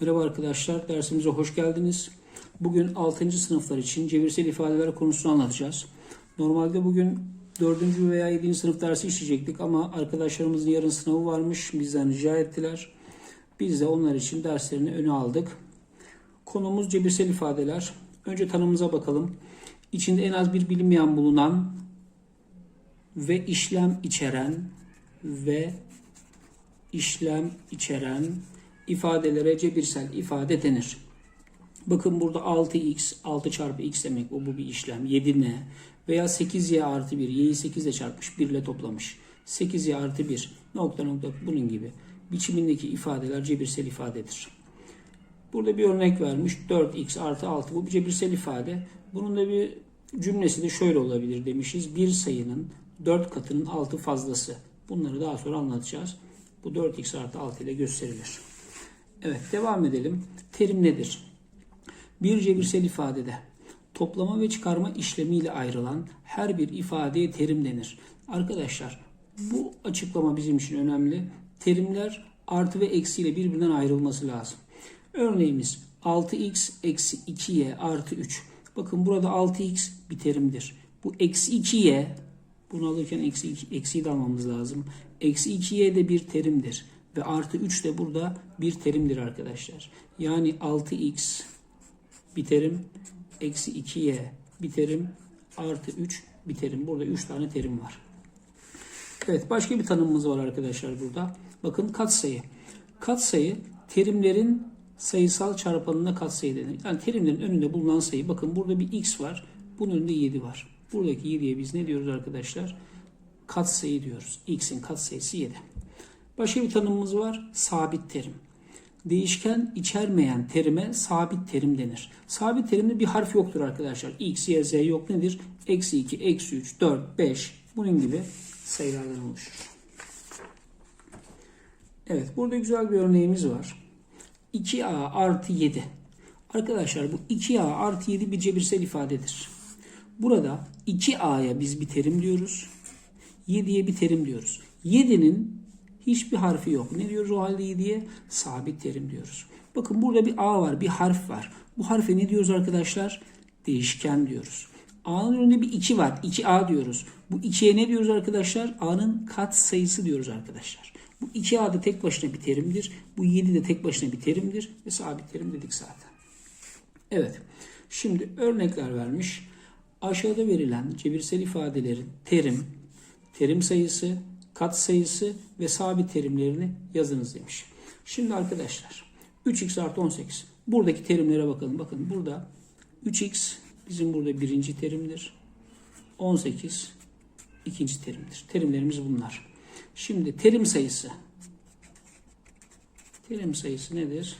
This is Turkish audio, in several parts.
Merhaba arkadaşlar, dersimize hoş geldiniz. Bugün 6. sınıflar için cebirsel ifadeler konusunu anlatacağız. Normalde bugün 4. veya 7. sınıf dersi işleyecektik ama arkadaşlarımızın yarın sınavı varmış, bizden rica ettiler. Biz de onlar için derslerini öne aldık. Konumuz cebirsel ifadeler. Önce tanımıza bakalım. İçinde en az bir bilinmeyen bulunan ve işlem içeren ve işlem içeren ifadelere cebirsel ifade denir. Bakın burada 6x, 6 çarpı x demek o bu bir işlem. 7n veya 8y artı 1, y'yi 8 ile çarpmış 1 ile toplamış. 8y artı 1 nokta nokta bunun gibi biçimindeki ifadeler cebirsel ifadedir. Burada bir örnek vermiş 4x artı 6 bu bir cebirsel ifade. Bunun da bir cümlesi de şöyle olabilir demişiz. Bir sayının 4 katının 6 fazlası. Bunları daha sonra anlatacağız. Bu 4x artı 6 ile gösterilir. Evet devam edelim. Terim nedir? Bir cebirsel ifadede toplama ve çıkarma işlemiyle ayrılan her bir ifadeye terim denir. Arkadaşlar bu açıklama bizim için önemli. Terimler artı ve eksi ile birbirinden ayrılması lazım. Örneğimiz 6x eksi 2y artı 3. Bakın burada 6x bir terimdir. Bu eksi 2y bunu alırken eksi 2, eksiyi de almamız lazım. Eksi 2y de bir terimdir. Ve artı 3 de burada bir terimdir arkadaşlar. Yani 6x bir terim, eksi 2y bir terim, artı 3 bir terim. Burada 3 tane terim var. Evet başka bir tanımımız var arkadaşlar burada. Bakın katsayı. Katsayı terimlerin sayısal çarpanına katsayı denir. Yani terimlerin önünde bulunan sayı. Bakın burada bir x var. Bunun önünde 7 var. Buradaki 7'ye biz ne diyoruz arkadaşlar? Katsayı diyoruz. x'in katsayısı 7. Başka bir tanımımız var. Sabit terim. Değişken içermeyen terime sabit terim denir. Sabit terimde bir harf yoktur arkadaşlar. X, Y, Z yok nedir? Eksi 2, eksi 3, 4, 5 bunun gibi sayılardan oluşur. Evet burada güzel bir örneğimiz var. 2A artı 7. Arkadaşlar bu 2A artı 7 bir cebirsel ifadedir. Burada 2A'ya biz bir terim diyoruz. 7'ye bir terim diyoruz. 7'nin hiçbir harfi yok. Ne diyoruz o halde 7'ye? Sabit terim diyoruz. Bakın burada bir A var, bir harf var. Bu harfe ne diyoruz arkadaşlar? Değişken diyoruz. A'nın önünde bir 2 var. 2A diyoruz. Bu 2'ye ne diyoruz arkadaşlar? A'nın kat sayısı diyoruz arkadaşlar. Bu 2A da tek başına bir terimdir. Bu 7 de tek başına bir terimdir. Ve sabit terim dedik zaten. Evet. Şimdi örnekler vermiş. Aşağıda verilen cebirsel ifadelerin terim, terim sayısı, kat sayısı ve sabit terimlerini yazınız demiş. Şimdi arkadaşlar 3x artı 18. Buradaki terimlere bakalım. Bakın burada 3x bizim burada birinci terimdir. 18 ikinci terimdir. Terimlerimiz bunlar. Şimdi terim sayısı. Terim sayısı nedir?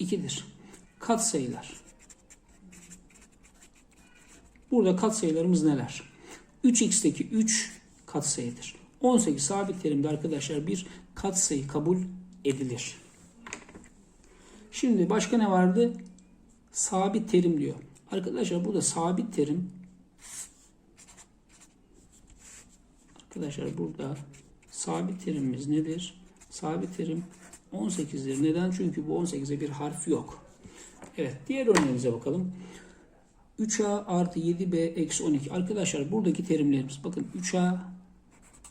2'dir. Kat sayılar. Burada katsayılarımız neler? 3x'teki 3 katsayıdır. 18 sabit terimde arkadaşlar bir katsayı kabul edilir. Şimdi başka ne vardı? Sabit terim diyor. Arkadaşlar burada sabit terim Arkadaşlar burada sabit terimimiz nedir? Sabit terim 18'dir. Neden? Çünkü bu 18'e bir harf yok. Evet diğer örneğimize bakalım. 3a artı 7b eksi 12. Arkadaşlar buradaki terimlerimiz bakın 3a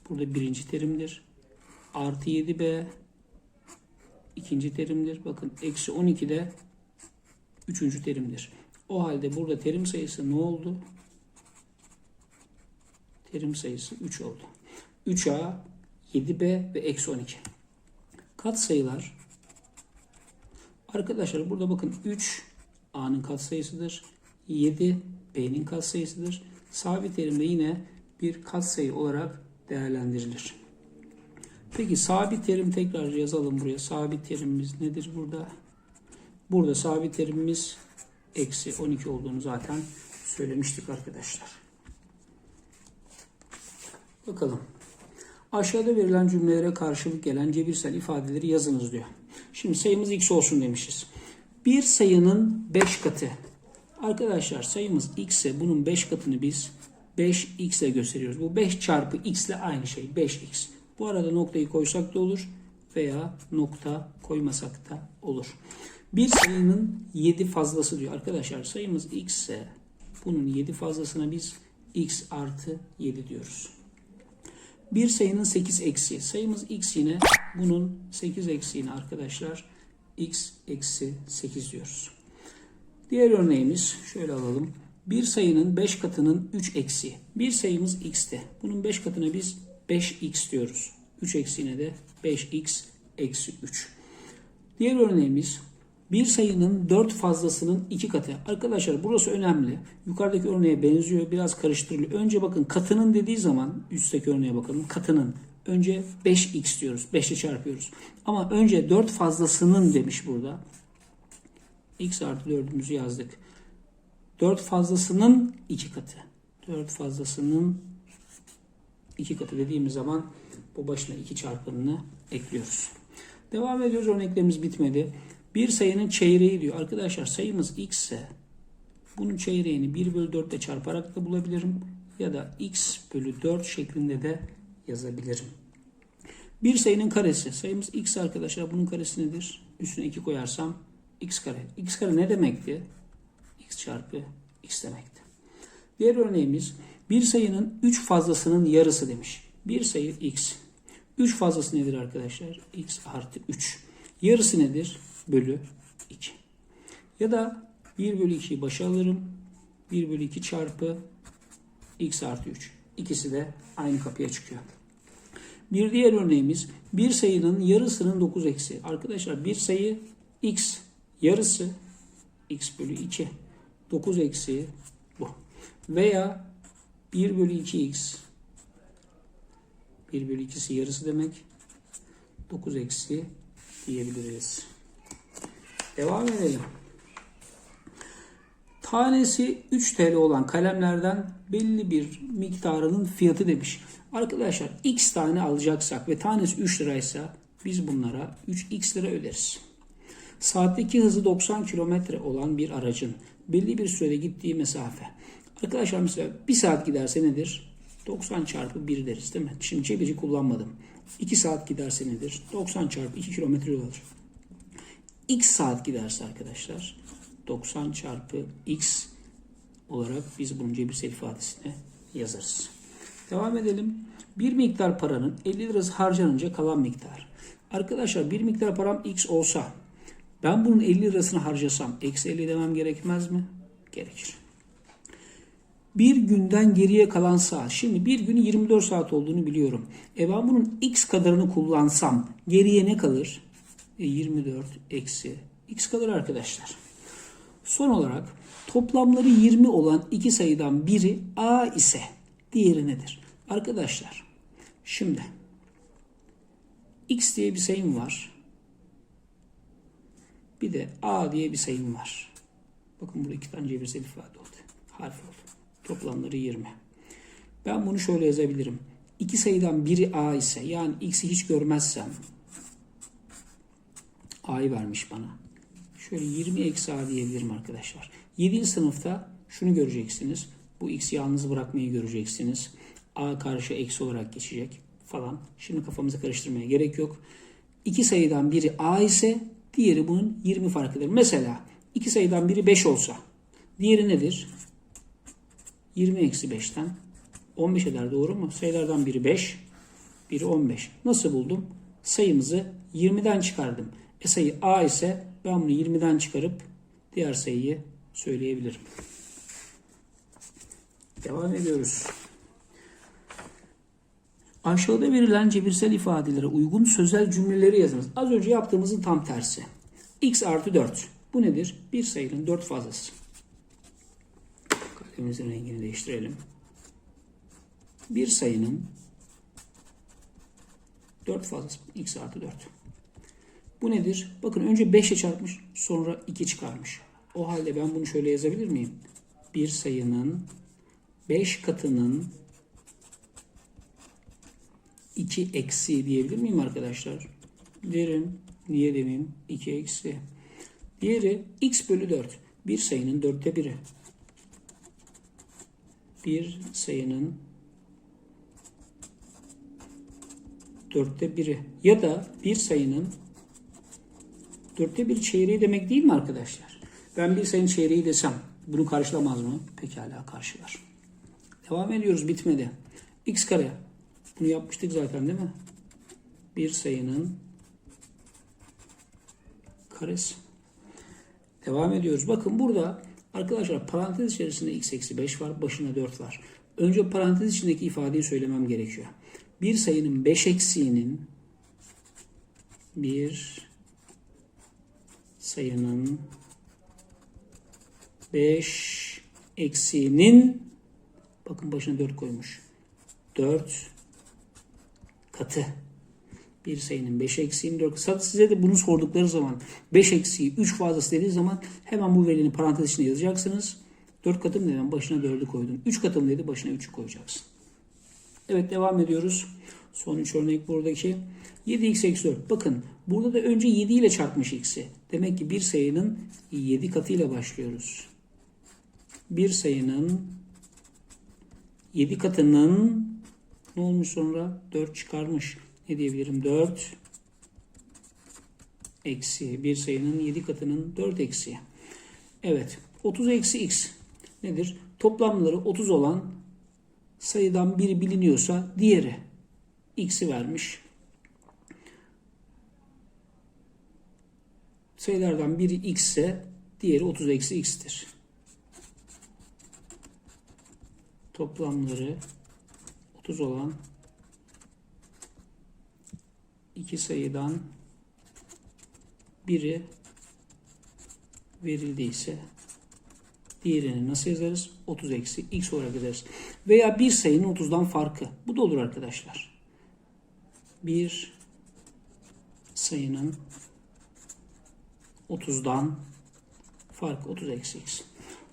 burada birinci terimdir. Artı 7b ikinci terimdir. Bakın eksi 12 de üçüncü terimdir. O halde burada terim sayısı ne oldu? Terim sayısı 3 oldu. 3a 7b ve eksi 12. Kat sayılar Arkadaşlar burada bakın 3 a'nın katsayısıdır. 7 b'nin katsayısıdır. Sabit terim de yine bir katsayı olarak değerlendirilir. Peki sabit terim tekrar yazalım buraya. Sabit terimimiz nedir burada? Burada sabit terimimiz eksi 12 olduğunu zaten söylemiştik arkadaşlar. Bakalım. Aşağıda verilen cümlelere karşılık gelen cebirsel ifadeleri yazınız diyor. Şimdi sayımız x olsun demişiz. Bir sayının 5 katı. Arkadaşlar sayımız x ise bunun 5 katını biz 5x ile gösteriyoruz. Bu 5 çarpı x ile aynı şey 5x. Bu arada noktayı koysak da olur veya nokta koymasak da olur. Bir sayının 7 fazlası diyor. Arkadaşlar sayımız x ise bunun 7 fazlasına biz x artı 7 diyoruz. Bir sayının 8 eksiği. Sayımız x yine bunun 8 eksiğini arkadaşlar x eksi 8 diyoruz. Diğer örneğimiz şöyle alalım. Bir sayının 5 katının 3 eksiği. Bir sayımız x'te. Bunun 5 katına biz 5x diyoruz. 3 eksiğine de 5x eksi 3. Diğer örneğimiz bir sayının 4 fazlasının 2 katı. Arkadaşlar burası önemli. Yukarıdaki örneğe benziyor. Biraz karıştırılıyor. Önce bakın katının dediği zaman üstteki örneğe bakalım. Katının. Önce 5x diyoruz. 5 ile çarpıyoruz. Ama önce 4 fazlasının demiş burada. x artı 4'ümüzü yazdık. 4 fazlasının 2 katı. 4 fazlasının 2 katı dediğimiz zaman bu başına 2 çarpanını ekliyoruz. Devam ediyoruz. Örneklerimiz bitmedi. Bir sayının çeyreği diyor. Arkadaşlar sayımız x ise bunun çeyreğini 1 bölü 4 ile çarparak da bulabilirim. Ya da x bölü 4 şeklinde de yazabilirim. Bir sayının karesi. Sayımız x arkadaşlar. Bunun karesi nedir? Üstüne 2 koyarsam x kare. x kare ne demekti? X çarpı x demekti. Diğer örneğimiz bir sayının 3 fazlasının yarısı demiş. Bir sayı x. 3 fazlası nedir arkadaşlar? x artı 3. Yarısı nedir? Bölü 2. Ya da 1 bölü 2'yi başa alırım. 1 bölü 2 çarpı x artı 3. İkisi de aynı kapıya çıkıyor. Bir diğer örneğimiz bir sayının yarısının 9 eksi. Arkadaşlar bir sayı x yarısı x bölü 2. 9 eksi bu. Veya 1 bölü 2x 1 bölü 2'si yarısı demek. 9 eksi diyebiliriz. Devam edelim. Tanesi 3 TL olan kalemlerden belli bir miktarının fiyatı demiş. Arkadaşlar x tane alacaksak ve tanesi 3 liraysa biz bunlara 3x lira öderiz. Saatteki hızı 90 km olan bir aracın belli bir sürede gittiği mesafe. Arkadaşlar mesela 1 saat giderse nedir? 90 çarpı 1 deriz değil mi? Şimdi çevici kullanmadım. 2 saat giderse nedir? 90 çarpı 2 kilometre yol alır. X saat giderse arkadaşlar 90 çarpı X olarak biz bunun cebirsel ifadesine yazarız. Devam edelim. Bir miktar paranın 50 lirası harcanınca kalan miktar. Arkadaşlar bir miktar param X olsa ben bunun 50 lirasını harcasam eksi 50 demem gerekmez mi? Gerekir. Bir günden geriye kalan saat. Şimdi bir gün 24 saat olduğunu biliyorum. E ben bunun x kadarını kullansam geriye ne kalır? E 24 eksi x kalır arkadaşlar. Son olarak toplamları 20 olan iki sayıdan biri a ise diğeri nedir? Arkadaşlar şimdi x diye bir sayım var. Bir de a diye bir sayım var. Bakın burada iki tane cebirsel ifade oldu. Harf oldu. Toplamları 20. Ben bunu şöyle yazabilirim. İki sayıdan biri a ise yani x'i hiç görmezsem a'yı vermiş bana. Şöyle 20 eksi a diyebilirim arkadaşlar. 7. sınıfta şunu göreceksiniz. Bu x'i yalnız bırakmayı göreceksiniz. a karşı eksi olarak geçecek falan. Şimdi kafamızı karıştırmaya gerek yok. İki sayıdan biri a ise diğeri bunun 20 farkıdır. Mesela iki sayıdan biri 5 olsa diğeri nedir? 20 eksi 5'ten 15 eder doğru mu? Sayılardan biri 5, biri 15. Nasıl buldum? Sayımızı 20'den çıkardım. E sayı A ise ben bunu 20'den çıkarıp diğer sayıyı söyleyebilirim. Devam ediyoruz. Aşağıda verilen cebirsel ifadelere uygun sözel cümleleri yazınız. Az önce yaptığımızın tam tersi. x artı 4. Bu nedir? Bir sayının 4 fazlası. Kalemimizin rengini değiştirelim. Bir sayının 4 fazlası. x artı 4. Bu nedir? Bakın önce 5 ile çarpmış sonra 2 çıkarmış. O halde ben bunu şöyle yazabilir miyim? Bir sayının 5 katının 2 eksi diyebilir miyim arkadaşlar? Derim. Niye demeyeyim? 2 eksi. Diğeri x bölü 4. Bir sayının dörtte biri. Bir sayının dörtte biri ya da bir sayının dörtte bir çeyreği demek değil mi arkadaşlar? Ben bir sayının çeyreği desem bunu karşılamaz mı? Pekala karşılar. Devam ediyoruz bitmedi. x kare. Bunu yapmıştık zaten değil mi? Bir sayının karesi. Devam ediyoruz. Bakın burada arkadaşlar parantez içerisinde x eksi 5 var. Başına 4 var. Önce parantez içindeki ifadeyi söylemem gerekiyor. Bir sayının 5 eksiğinin bir sayının 5 eksiğinin bakın başına 4 koymuş. 4 katı. Bir sayının 5 eksiğini 4 katı. Size de bunu sordukları zaman 5 eksiği 3 fazlası dediği zaman hemen bu verinin parantez içine yazacaksınız. 4 katı mı dedim başına 4'ü koydum. 3 katı mı dedi başına 3'ü koyacaksın. Evet devam ediyoruz. Son 3 örnek buradaki. 7x eksi 4. Bakın burada da önce 7 ile çarpmış x'i. Demek ki bir sayının 7 katıyla başlıyoruz. Bir sayının 7 katının ne olmuş sonra? 4 çıkarmış. Ne diyebilirim? 4 eksi bir sayının 7 katının 4 eksi. Evet. 30 eksi x nedir? Toplamları 30 olan sayıdan biri biliniyorsa diğeri x'i vermiş. Sayılardan biri x ise diğeri 30 eksi x'tir. Toplamları 30 olan iki sayıdan biri verildiyse diğerini nasıl yazarız? 30 eksi x olarak yazarız. Veya bir sayının 30'dan farkı. Bu da olur arkadaşlar. Bir sayının 30'dan farkı 30 eksi x.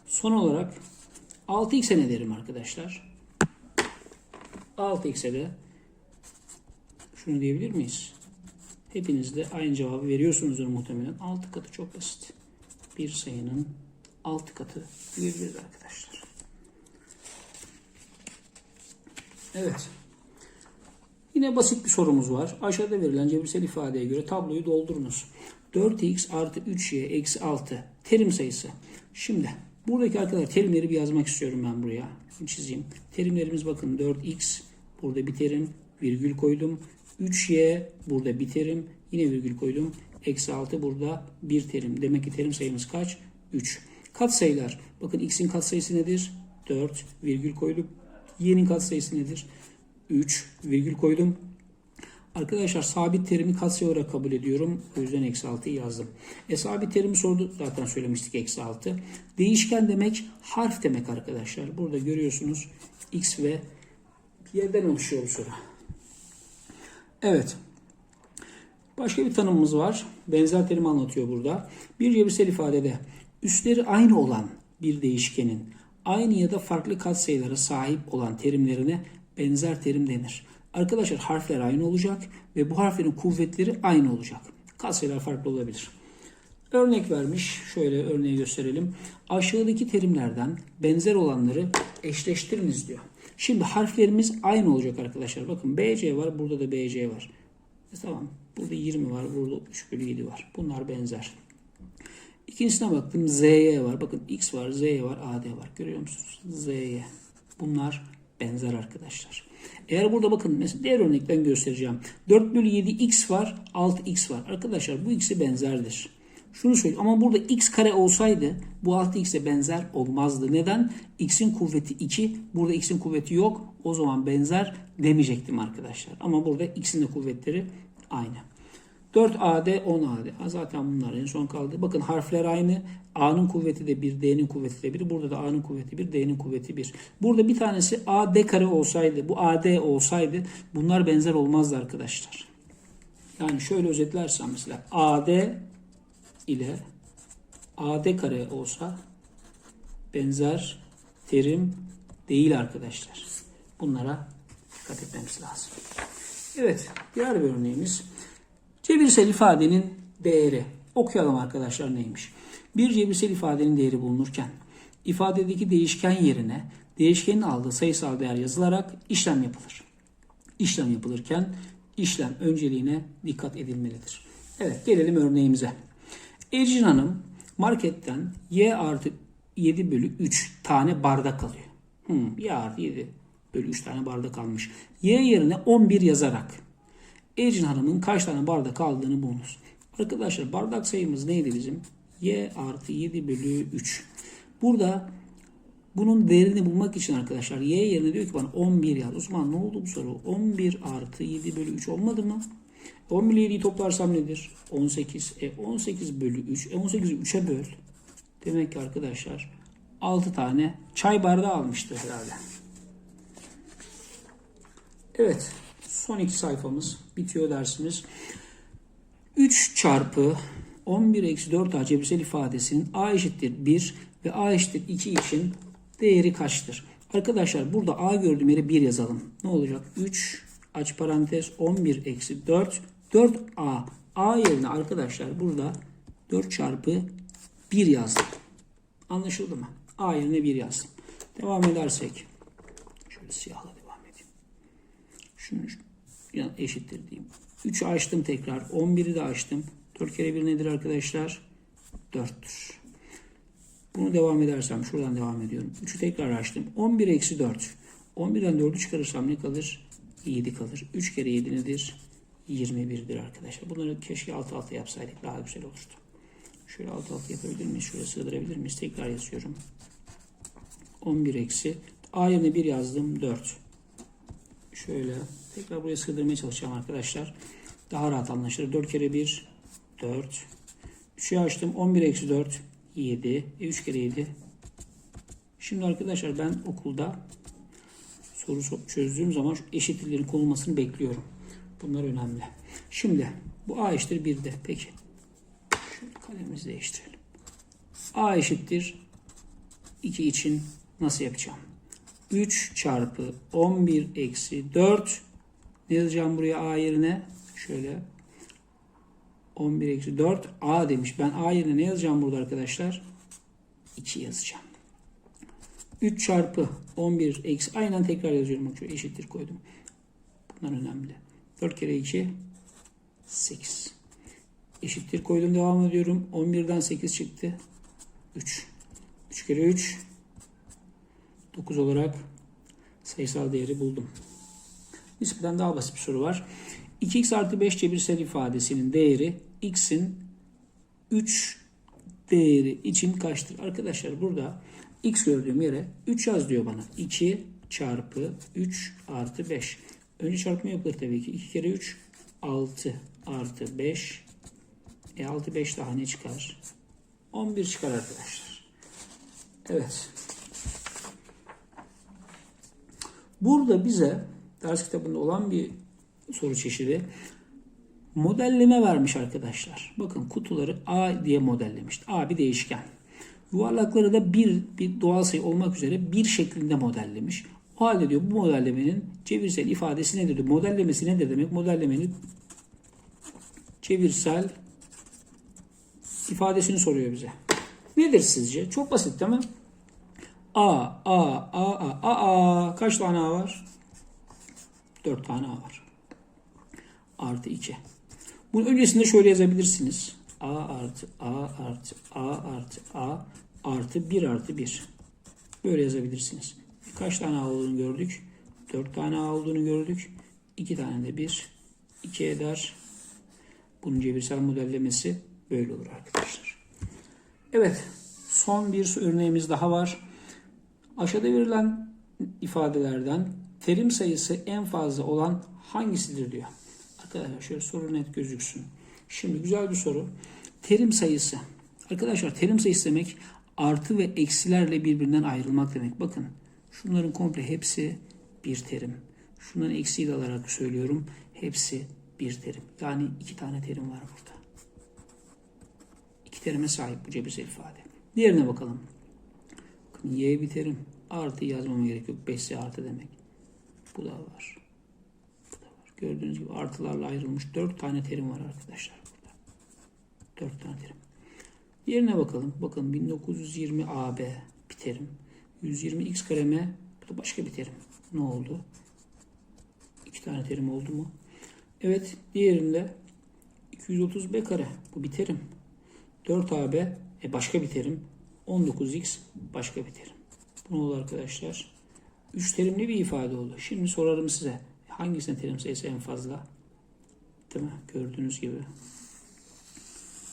Son olarak 6x'e ne derim arkadaşlar? 6x'e de şunu diyebilir miyiz? Hepiniz de aynı cevabı veriyorsunuzdur muhtemelen. 6 katı çok basit. Bir sayının 6 katı diyebiliriz arkadaşlar. Evet. Yine basit bir sorumuz var. Aşağıda verilen cebirsel ifadeye göre tabloyu doldurunuz. 4x artı 3y eksi 6 terim sayısı. Şimdi buradaki arkadaşlar terimleri bir yazmak istiyorum ben buraya. Çizeyim. Terimlerimiz bakın 4x burada bir terim virgül koydum. 3y burada bir terim yine virgül koydum. Eksi 6 burada bir terim. Demek ki terim sayımız kaç? 3. Katsayılar. Bakın x'in katsayısı nedir? 4 virgül koydum. Y'nin katsayısı nedir? 3 virgül koydum. Arkadaşlar sabit terimi katsayı olarak kabul ediyorum. O yüzden eksi 6'yı yazdım. E sabit terimi sordu. Zaten söylemiştik eksi 6. Değişken demek harf demek arkadaşlar. Burada görüyorsunuz x ve y'den oluşuyor bu soru. Evet. Başka bir tanımımız var. Benzer terim anlatıyor burada. Bir cebirsel ifadede üstleri aynı olan bir değişkenin aynı ya da farklı katsayılara sahip olan terimlerine benzer terim denir. Arkadaşlar harfler aynı olacak ve bu harflerin kuvvetleri aynı olacak. Katsayılar farklı olabilir. Örnek vermiş. Şöyle örneği gösterelim. Aşağıdaki terimlerden benzer olanları eşleştiriniz diyor. Şimdi harflerimiz aynı olacak arkadaşlar. Bakın BC var. Burada da BC var. E tamam. Burada 20 var. Burada 3 bölü 7 var. Bunlar benzer. İkincisine baktım. Z'ye var. Bakın X var, Z'ye var, AD var. Görüyor musunuz? Z'ye. Bunlar benzer arkadaşlar. Eğer burada bakın mesela diğer örnekten göstereceğim. 4 bölü 7 X var, 6 X var. Arkadaşlar bu ikisi benzerdir. Şunu söyleyeyim ama burada x kare olsaydı bu 6x'e benzer olmazdı. Neden? x'in kuvveti 2. Burada x'in kuvveti yok. O zaman benzer demeyecektim arkadaşlar. Ama burada x'in de kuvvetleri aynı. 4AD 10AD. Ha, zaten bunlar en son kaldı. Bakın harfler aynı. A'nın kuvveti de 1, D'nin kuvveti de 1. Burada da A'nın kuvveti 1, D'nin kuvveti 1. Burada bir tanesi AD kare olsaydı, bu AD olsaydı bunlar benzer olmazdı arkadaşlar. Yani şöyle özetlersem mesela AD ile AD kare olsa benzer terim değil arkadaşlar. Bunlara dikkat etmemiz lazım. Evet, diğer bir örneğimiz. Cebirsel ifadenin değeri. Okuyalım arkadaşlar neymiş. Bir cebirsel ifadenin değeri bulunurken ifadedeki değişken yerine değişkenin aldığı sayısal değer yazılarak işlem yapılır. İşlem yapılırken işlem önceliğine dikkat edilmelidir. Evet gelelim örneğimize. Ecrin Hanım marketten Y artı 7 bölü 3 tane bardak alıyor. Hmm, Y artı 7 bölü 3 tane bardak almış. Y yerine 11 yazarak Ecrin Hanım'ın kaç tane bardak aldığını bulunuz. Arkadaşlar bardak sayımız neydi bizim? Y artı 7 bölü 3. Burada bunun değerini bulmak için arkadaşlar y yerine diyor ki bana 11 yaz. O ne oldu bu soru? 11 artı 7 bölü 3 olmadı mı? 11 ile 7'yi toplarsam nedir? 18. E 18 bölü 3. E 18'i 3'e böl. Demek ki arkadaşlar 6 tane çay bardağı almıştır herhalde. Evet. Son iki sayfamız. Bitiyor dersimiz. 3 çarpı 11 eksi 4a cebirsel ifadesinin a eşittir 1 ve a eşittir 2 için değeri kaçtır? Arkadaşlar burada a gördüğüm yere 1 yazalım. Ne olacak? 3 aç parantez 11 eksi 4 4a a yerine arkadaşlar burada 4 çarpı 1 yazdım. Anlaşıldı mı? a yerine 1 yazdım. Devam edersek şöyle siyahla devam edeyim. Şunu eşittir diyeyim. 3'ü açtım tekrar. 11'i de açtım. 4 kere 1 nedir arkadaşlar? 4'tür. Bunu devam edersem şuradan devam ediyorum. 3'ü tekrar açtım. 11 eksi 4. 11'den 4'ü çıkarırsam ne kalır? 7 kalır. 3 kere 7 nedir? 21'dir arkadaşlar. Bunları keşke alt alta yapsaydık daha güzel olurdu. Şöyle alt alta yapabilir miyiz? Şöyle sığdırabilir miyiz? Tekrar yazıyorum. 11 eksi. A yerine 1 yazdım. 4. Şöyle tekrar buraya sığdırmaya çalışacağım arkadaşlar. Daha rahat anlaşılır. 4 kere 1 4. 3'ü açtım. 11 eksi 4 7. E 3 kere 7. Şimdi arkadaşlar ben okulda soru çözdüğüm zaman şu eşitliklerin konulmasını bekliyorum. Bunlar önemli. Şimdi bu A eşittir 1'de. Peki. Şöyle kalemimizi değiştirelim. A eşittir 2 için nasıl yapacağım? 3 çarpı 11 eksi 4 ne yazacağım buraya A yerine? Şöyle 11 eksi 4 A demiş. Ben A yerine ne yazacağım burada arkadaşlar? 2 yazacağım. 3 çarpı 11 eksi aynen tekrar yazıyorum. Şöyle eşittir koydum. Bunlar önemli. 4 kere 2 8. Eşittir koydum devam ediyorum. 11'den 8 çıktı. 3. 3 kere 3 9 olarak sayısal değeri buldum. Nispeten daha basit bir soru var. 2x artı 5 cebirsel ifadesinin değeri x'in 3 değeri için kaçtır? Arkadaşlar burada x gördüğüm yere 3 yaz diyor bana. 2 çarpı 3 artı 5. Önce çarpma yapılır tabii ki. 2 kere 3 6 artı 5. E 6 5 daha ne çıkar? 11 çıkar arkadaşlar. Evet. Burada bize ders kitabında olan bir soru çeşidi modelleme vermiş arkadaşlar. Bakın kutuları A diye modellemiş. A bir değişken. Yuvarlakları da bir, bir doğal sayı olmak üzere bir şeklinde modellemiş. O halde diyor bu modellemenin çevirsel ifadesi nedir? Diyor. Modellemesi nedir demek? Modellemenin çevirsel ifadesini soruyor bize. Nedir sizce? Çok basit değil mi? A, A, A. Kaç tane A var? 4 tane A var. Artı 2. Bunun öncesinde şöyle yazabilirsiniz. A artı A artı A artı A artı 1 artı 1. Böyle yazabilirsiniz. Kaç tane A olduğunu gördük? 4 tane A olduğunu gördük. 2 tane de 1. 2 eder. Bunun cebirsel modellemesi böyle olur arkadaşlar. Evet. Son bir örneğimiz daha var. Aşağıda verilen ifadelerden terim sayısı en fazla olan hangisidir diyor. Arkadaşlar şöyle soru net gözüksün. Şimdi güzel bir soru. Terim sayısı. Arkadaşlar terim sayısı demek artı ve eksilerle birbirinden ayrılmak demek. Bakın şunların komple hepsi bir terim. Şunların eksiği de alarak söylüyorum. Hepsi bir terim. Yani iki tane terim var burada. İki terime sahip bu cebirsel ifade. Diğerine bakalım. Y bir terim. Artı yazmama gerek yok. 5'si artı demek. Bu da var. Bu da var. Gördüğünüz gibi artılarla ayrılmış 4 tane terim var arkadaşlar burada. 4 tane terim. Diğerine bakalım. Bakın 1920 AB bir terim. 120 x kareme bu da başka bir terim. Ne oldu? İki tane terim oldu mu? Evet diğerinde 230b kare. Bu bir terim. 4ab e başka bir terim. 19x başka bir terim. Bu ne oldu arkadaşlar? 3 terimli bir ifade oldu. Şimdi sorarım size. Hangisinin terim sayısı en fazla? Değil mi? Gördüğünüz gibi.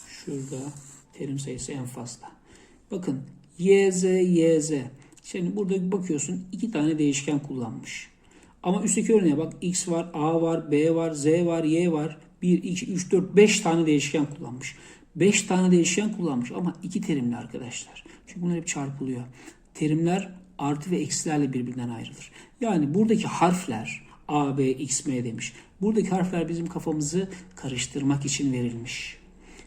Şurada terim sayısı en fazla. Bakın YZ, YZ. Şimdi burada bakıyorsun iki tane değişken kullanmış. Ama üstteki örneğe bak X var, A var, B var, Z var, Y var. 1, 2, 3, 4, 5 tane değişken kullanmış. 5 tane değişken kullanmış ama iki terimli arkadaşlar. Çünkü bunlar hep çarpılıyor. Terimler artı ve eksilerle birbirinden ayrılır. Yani buradaki harfler A, B, X, M demiş. Buradaki harfler bizim kafamızı karıştırmak için verilmiş.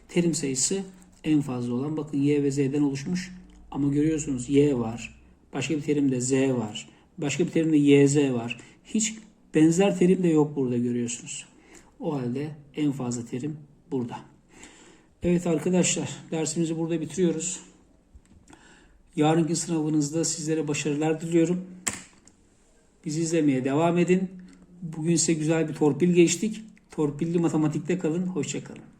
Terim sayısı en fazla olan bakın Y ve Z'den oluşmuş. Ama görüyorsunuz Y var. Başka bir terimde Z var. Başka bir terimde YZ var. Hiç benzer terim de yok burada görüyorsunuz. O halde en fazla terim burada. Evet arkadaşlar dersimizi burada bitiriyoruz. Yarınki sınavınızda sizlere başarılar diliyorum. Bizi izlemeye devam edin. Bugün size güzel bir torpil geçtik. Torpilli matematikte kalın. Hoşçakalın.